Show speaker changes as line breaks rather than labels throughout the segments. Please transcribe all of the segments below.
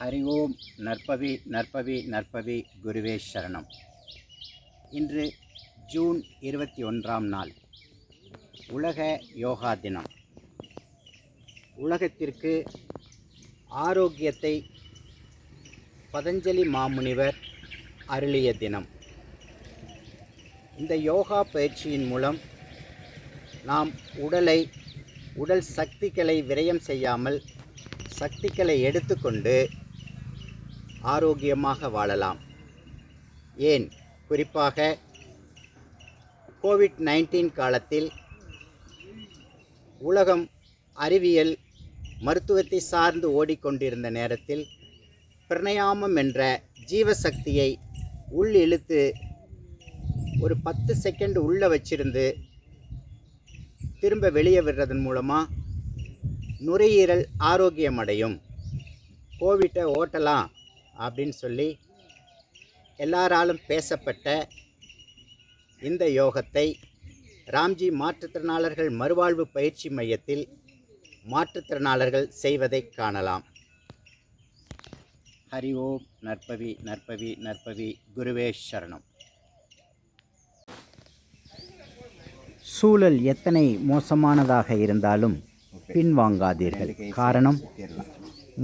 ஹரி ஓம் நற்பவி நற்பவி நற்பவி குருவே சரணம். இன்று ஜூன் இருபத்தி ஒன்றாம் நாள். உலக யோகா தினம். உலகத்திற்கு ஆரோக்கியத்தை பதஞ்சலி மாமுனிவர் அருளிய தினம். இந்த யோகா பயிற்சியின் மூலம் நாம் உடலை உடல் சக்திகளை விரயம் செய்யாமல் சக்திகளை எடுத்துக்கொண்டு ஆரோக்கியமாக வாழலாம். ஏன்? குறிப்பாக கோவிட் நைன்டீன் காலத்தில் உலகம் அறிவியல் மருத்துவத்தை சார்ந்து ஓடிக்கொண்டிருந்த நேரத்தில் பிரணயாமம் என்ற ஜீவசக்தியை உள் இழுத்து ஒரு பத்து செகண்ட் உள்ளே வச்சிருந்து திரும்ப வெளியே விடுறதன் மூலமாக நுரையீரல் ஆரோக்கியம் அடையும் கோவிட்டை ஓட்டலாம். அப்படின்னு சொல்லி எல்லாராலும் பேசப்பட்ட இந்த யோகத்தை ராம்ஜி மாற்றுத்திறனாளர்கள் மறுவாழ்வு பயிற்சி மையத்தில் மாற்றுத்திறனாளர்கள் செய்வதை காணலாம். ஹரி ஓம் நற்பவி நற்பவி நற்பவி குருவே சரணம். சூழல் எத்தனை மோசமானதாக இருந்தாலும் பின்வாங்காதீர்கள். காரணம்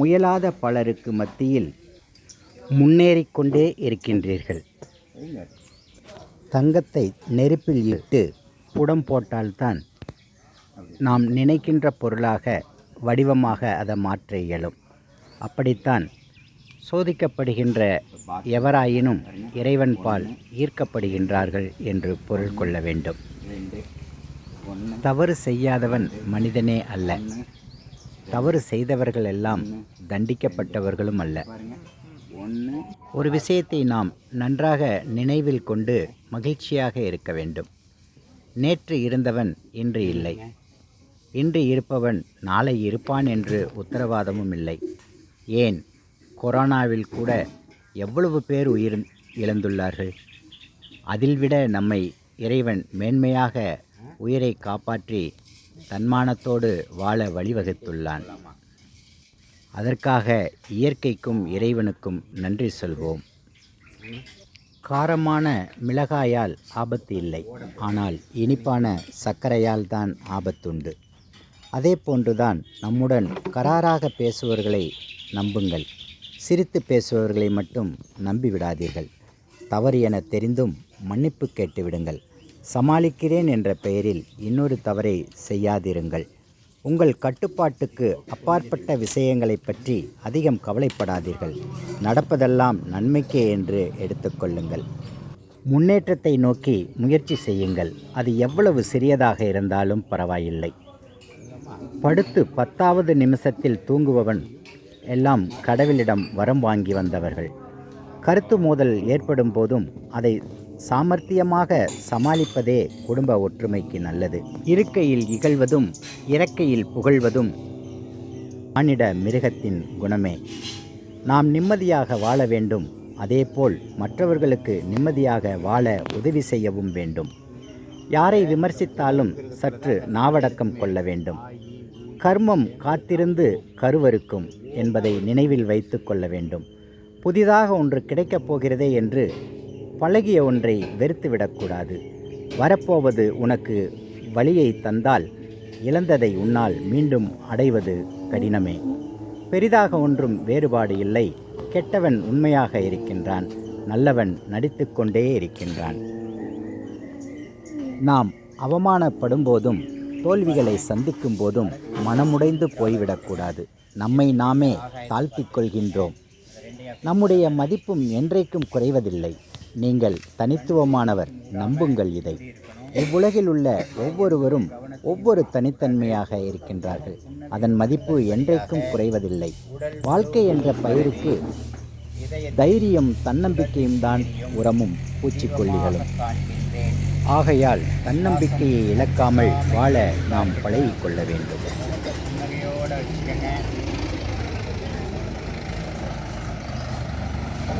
முயலாத பலருக்கு மத்தியில் முன்னேறிக்கொண்டே இருக்கின்றீர்கள். தங்கத்தை நெருப்பில் இட்டு புடம் போட்டால்தான் நாம் நினைக்கின்ற பொருளாக வடிவமாக அதை மாற்ற இயலும். அப்படித்தான் சோதிக்கப்படுகின்ற எவராயினும் இறைவன் பால் ஈர்க்கப்படுகின்றார்கள் என்று பொருள் கொள்ள வேண்டும். தவறு செய்யாதவன் மனிதனே அல்ல. தவறு செய்தவர்கள் எல்லாம் தண்டிக்கப்பட்டவர்களும் அல்ல. ஒரு விஷயத்தை நாம் நன்றாக நினைவில் கொண்டு மகிழ்ச்சியாக இருக்க வேண்டும். நேற்று இருந்தவன் இன்று இல்லை. இன்று இருப்பவன் நாளை இருப்பான் என்று உத்தரவாதமும் இல்லை. ஏன்? கொரோனாவில் கூட எவ்வளவு பேர் உயிர் இழந்துள்ளார்கள்? அதில் விட நம்மை இறைவன் மேன்மையாக உயிரை காப்பாற்றி தன்மானத்தோடு வாழ வழிவகுத்துள்ளான். அதற்காக இயற்கைக்கும் இறைவனுக்கும் நன்றி சொல்வோம். காரமான மிளகாயால் ஆபத்து இல்லை. ஆனால் இனிப்பான சர்க்கரையால் தான் ஆபத்துண்டு. அதே போன்றுதான் நம்முடன் கராராக பேசுபவர்களை நம்புங்கள். சிரித்து பேசுபவர்களை மட்டும் நம்பிவிடாதீர்கள் தவறு என தெரிந்தும் மன்னிப்பு கேட்டுவிடுங்கள் சமாளிக்கிறேன் என்ற பெயரில் இன்னொரு தவறை செய்யாதிருங்கள். உங்கள் கட்டுப்பாட்டுக்கு அப்பாற்பட்ட விஷயங்களை பற்றி அதிகம் கவலைப்படாதீர்கள். நடப்பதெல்லாம் நன்மைக்கே என்று எடுத்துக்கொள்ளுங்கள் முன்னேற்றத்தை நோக்கி முயற்சி செய்யுங்கள். அது எவ்வளவு சிறியதாக இருந்தாலும் பரவாயில்லை. படுத்து பத்தாவது நிமிஷத்தில் தூங்குபவன் எல்லாம் கடவுளிடம் வரம் வாங்கி வந்தவர்கள். கருத்து மோதல் ஏற்படும் போதும் அதை சாமர்த்தியமாக சமாளிப்பதே குடும்ப ஒற்றுமைக்கு நல்லது. இருக்கையில் இகழ்வதும் இறக்கையில் புகழ்வதும் மானிட மிருகத்தின் குணமே. நாம் நிம்மதியாக வாழ வேண்டும் அதேபோல் மற்றவர்களுக்கு நிம்மதியாக வாழ உதவி செய்யவும் வேண்டும். யாரை விமர்சித்தாலும் சற்று நாவடக்கம் கொள்ள வேண்டும். கர்மம் காத்திருந்து கருவறுக்கும் என்பதை நினைவில் வைத்து கொள்ள வேண்டும். புதிதாக ஒன்று கிடைக்கப் போகிறதே என்று பழகிய ஒன்றை வெறுத்துவிடக்கூடாது. வரப்போவது உனக்கு வழியை தந்தால் இழந்ததை உன்னால் மீண்டும் அடைவது கடினமே. பெரிதாக ஒன்றும் வேறுபாடு இல்லை. கெட்டவன் உண்மையாக இருக்கின்றான். நல்லவன் நடித்துக்கொண்டே இருக்கின்றான். நாம் அவமானப்படும் போதும் தோல்விகளை சந்திக்கும் போதும் மனமுடைந்து போய்விடக்கூடாது. நம்மை நாமே தாழ்த்திக் கொள்கின்றோம். நம்முடைய மதிப்பும் என்றைக்கும் குறைவதில்லை. நீங்கள் தனித்துவமானவர் நம்புங்கள் இதை. இவ்வுலகில் உள்ள ஒவ்வொருவரும் ஒவ்வொரு தனித்தன்மையாக இருக்கின்றார்கள். அதன் மதிப்பு என்றைக்கும் குறைவதில்லை. வாழ்க்கை என்ற பயிருக்கு தைரியம் தன்னம்பிக்கையும் தான் உரமும் பூச்சிக்கொல்லிகளும். ஆகையால் தன்னம்பிக்கையை இழக்காமல் வாழ நாம் பழகிக்கொள்ள வேண்டும்.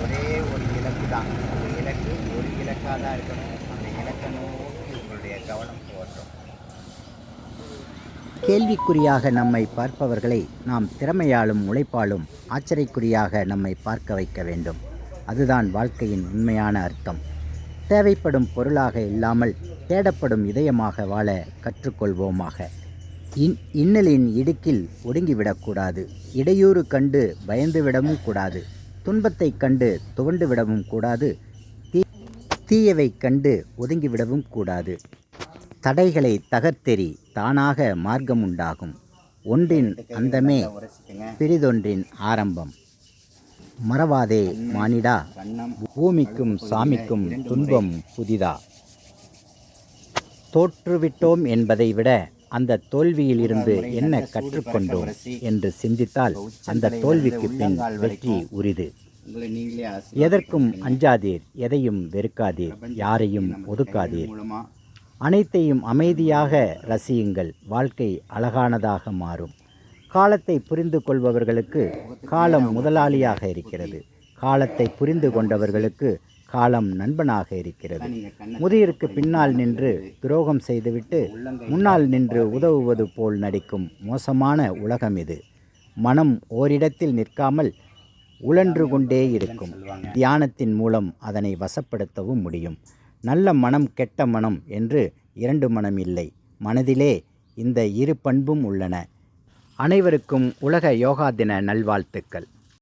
ஒரே ஒரு இலக்கு தான் அந்த இலக்கு ஒரு இலக்காக தான் இருக்கணும். அந்த இலக்கை நோக்கி உங்களுடைய கவனம் போட்டோம் கேள்விக்குறியாக நம்மை பார்ப்பவர்களை நாம் திறமையாலும் உழைப்பாலும் ஆச்சரியக்குறியாக நம்மை பார்க்க வைக்க வேண்டும். அதுதான் வாழ்க்கையின் உண்மையான அர்த்தம். தேவைப்படும் பொருளாக இல்லாமல் தேடப்படும் இதயமாக வாழ கற்றுக்கொள்வோமாக. இன் இன்னலின் இடுக்கில் ஒடுங்கிவிடக்கூடாது. இடையூறு கண்டு பயந்துவிடவும் கூடாது. துன்பத்தைக் கண்டு துவண்டு விடவும் கூடாது. தீ தீயவை கண்டு ஒதுங்கிவிடவும் கூடாது. தடைகளை தகர்த்தெறி தானாக மார்க்கம் உண்டாகும் ஒன்றின் அந்தமே பிரிதொன்றின் ஆரம்பம். மறவாதே மானிடா பூமிக்கும் சாமிக்கும் துன்பம் புதிதா. தோற்றுவிட்டோம் என்பதை விட அந்த தோல்வியில் இருந்து என்ன கற்றுக்கொண்டோம் என்று சிந்தித்தால் அந்த தோல்விக்கு பின் வெற்றி உரிது. எதற்கும் அஞ்சாதீர் எதையும் வெறுக்காதீர் யாரையும் ஒதுக்காதீர். அனைத்தையும் அமைதியாக ரசியுங்கள் வாழ்க்கை அழகானதாக மாறும். காலத்தை புரிந்து கொள்பவர்களுக்கு காலம் முதலாளியாக இருக்கிறது. காலத்தை புரிந்து கொண்டவர்களுக்கு காலம் நண்பனாக இருக்கிறது. முதியிற்கு பின்னால் நின்று துரோகம் செய்துவிட்டு முன்னால் நின்று உதவுவது போல் நடிக்கும் மோசமான உலகம் இது. மனம் ஓரிடத்தில் நிற்காமல் உழன்று கொண்டே இருக்கும். தியானத்தின் மூலம் அதனை வசப்படுத்தவும் முடியும். நல்ல மனம் கெட்ட மனம் என்று இரண்டு மனம் இல்லை. மனதிலே இந்த இரு பண்பும் உள்ளன. அனைவருக்கும் உலக யோகா தின நல்வாழ்த்துக்கள்.